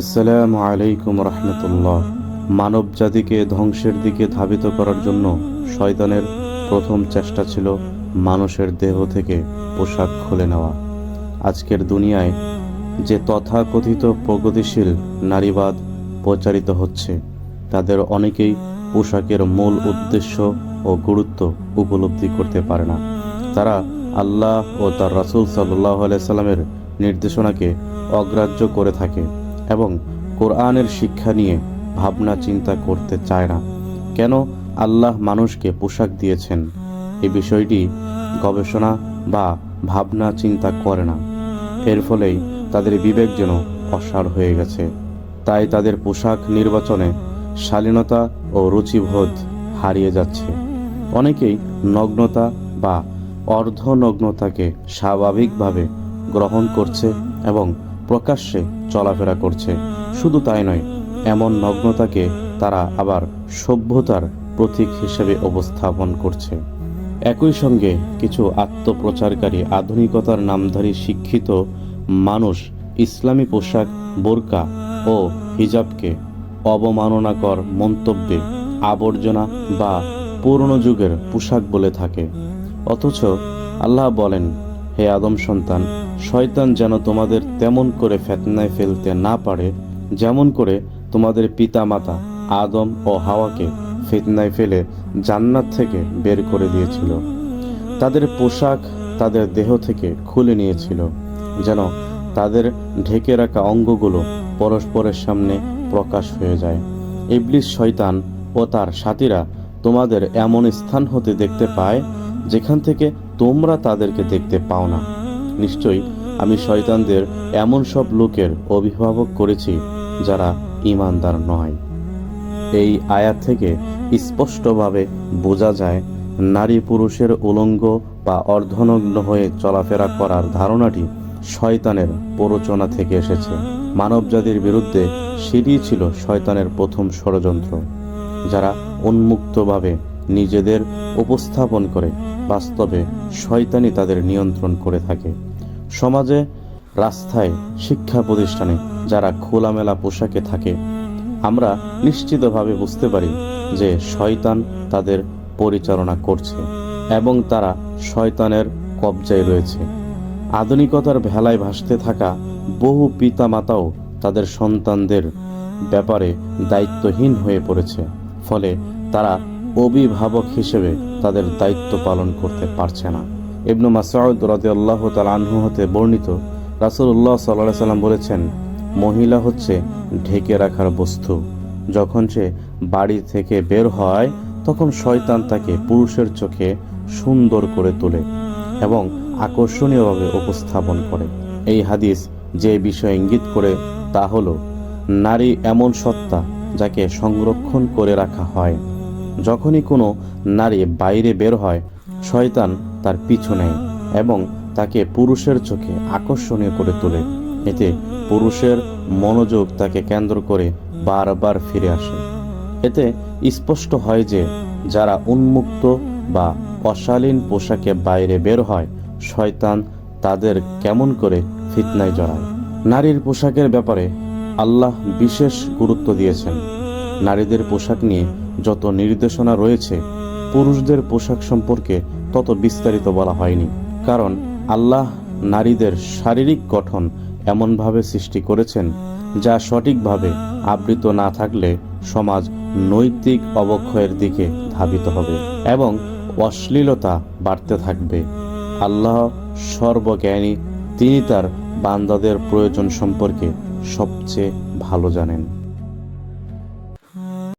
আসসালামু আলাইকুম রহমতুল্লাহ। মানব জাতিকে ধ্বংসের দিকে ধাবিত করার জন্য শয়তানের প্রথম চেষ্টা ছিল মানুষের দেহ থেকে পোশাক খুলে নেওয়া। আজকের দুনিয়ায় যে তথাকথিত প্রগতিশীল নারীবাদ প্রচারিত হচ্ছে, তাদের অনেকেই পোশাকের মূল উদ্দেশ্য ও গুরুত্ব উপলব্ধি করতে পারে না। তারা আল্লাহ ও তার রাসূল সাল্লাহ সাল্লামের নির্দেশনাকে অগ্রাহ্য করে থাকে। এবং কোরআনের শিক্ষা নিয়ে ভাবনা চিন্তা করতে চায় না। কেন আল্লাহ মানুষকে পোশাক দিয়েছেন? এই বিষয়টি গবেষণা বা ভাবনা চিন্তা করে না। এর ফলেই তাদের বিবেক যেন অসার হয়ে গেছে। তাই তাদের পোশাক নির্বাচনে শালীনতা ও রুচিবোধ হারিয়ে যাচ্ছে। অনেকেই নগ্নতা বা অর্ধনগ্নতাকে স্বাভাবিকভাবে গ্রহণ করছে এবং প্রকাশ্যে চলাফেরা করছে। শুধু তাই নয়, এমন নগ্নতাকে তারা আবার সভ্যতার প্রতীক হিসেবে উপস্থাপন করছে। একই সঙ্গে কিছু আত্মপ্রচারকারী আধুনিকতার নামধারী শিক্ষিত মানুষ ইসলামী পোশাক, বোরকা ও হিজাবকে অবমাননাকর মন্তব্যে আবর্জনা বা পুরনো যুগের পোশাক বলে থাকে। অথচ আল্লাহ বলেন, হে আদম সন্তান শয়তান যেন তোমাদের তেমন করে ফেতনায় ফেলতে না পারে, যেমন করে তোমাদের পিতা মাতা আদম ও হাওয়াকে ফিতনায় ফেলে জান্নাত থেকে বের করে দিয়েছিল। তাদের পোশাক তাদের দেহ থেকে খুলে নিয়েছিল, যেন তাদের ঢেকে রাখা অঙ্গগুলো পরস্পরের সামনে প্রকাশ হয়ে যায়। ইবলিস শয়তান ও তার সাথীরা তোমাদের এমন স্থান হতে দেখতে পায়, যেখান থেকে তোমরা তাদেরকে দেখতে পাও না। নিশ্চয়ই আমি শয়তানদের এমন সব লোকের অভিভাবক করেছি যারা ইমানদার নয়। এই আয়াত থেকে স্পষ্টভাবে বোঝা যায়, নারী পুরুষের উলঙ্গ বা অর্ধনগ্ন হয়ে চলাফেরা করার ধারণাটি শয়তানের প্ররোচনা থেকে এসেছে। মানবজাতির বিরুদ্ধে সেটিই ছিল শয়তানের প্রথম ষড়যন্ত্র, যারা উন্মুক্তভাবে নিজেদের উপস্থাপন করে, বাস্তবে শয়তানি তাদের নিয়ন্ত্রণ করে থাকে। সমাজে, রাস্তায়, শিক্ষা প্রতিষ্ঠানে যারা খোলামেলা পোশাকে থাকে, আমরা নিশ্চিতভাবে বুঝতে পারি যে শয়তান তাদের পরিচালনা করছে এবং তারা শয়তানের কবজায় রয়েছে। আধুনিকতার ভেলায় ভাসতে থাকা বহু পিতামাতাও তাদের সন্তানদের ব্যাপারে দায়িত্বহীন হয়ে পড়েছে। ফলে তারা অভিভাবক হিসেবে তাদের দায়িত্ব পালন করতে পারছে না। ইবনু মাসউদ রাদিয়াল্লাহ তাআলা আনহু হতে বর্ণিত রাসূলুল্লাহ সাল্লাল্লাহু সাল্লাম বলেছেন, মহিলা হচ্ছে ঢেকে রাখার বস্তু। যখন সে বাড়ি থেকে বের হয়, তখন শয়তান তাকে পুরুষের চোখে সুন্দর করে তোলে এবং আকর্ষণীয়ভাবে উপস্থাপন করে। এই হাদিস যে বিষয় ইঙ্গিত করে তা হলো, নারী এমন সত্তা যাকে সংরক্ষণ করে রাখা হয়। যখনই কোনো নারী বাইরে বের হয়, শয়তান তার পিছু নেয় এবং তাকে পুরুষের চোখে আকর্ষণীয় করে তোলে। এতে পুরুষের মনোযোগ তাকে কেন্দ্র করে বারবার ফিরে আসে। এতে স্পষ্ট হয় যে, যারা উন্মুক্ত বা অশালীন পোশাকে বাইরে বের হয়, শয়তান তাদের কেমন করে ফিতনায় জড়ায়। নারীর পোশাকের ব্যাপারে আল্লাহ বিশেষ গুরুত্ব দিয়েছেন। নারীদের পোশাক নিয়ে যত নির্দেশনা রয়েছে, পুরুষদের পোশাক সম্পর্কে তত বিস্তারিত বলা হয়নি। কারণ আল্লাহ নারীদের শারীরিক গঠন এমনভাবে সৃষ্টি করেছেন যা সঠিকভাবে আবৃত না থাকলে সমাজ নৈতিক অবক্ষয়ের দিকে ধাবিত হবে এবং অশ্লীলতা বাড়তে থাকবে। আল্লাহ সর্বজ্ঞানী, তিনি তার বান্দাদের প্রয়োজন সম্পর্কে সবচেয়ে ভালো জানেন।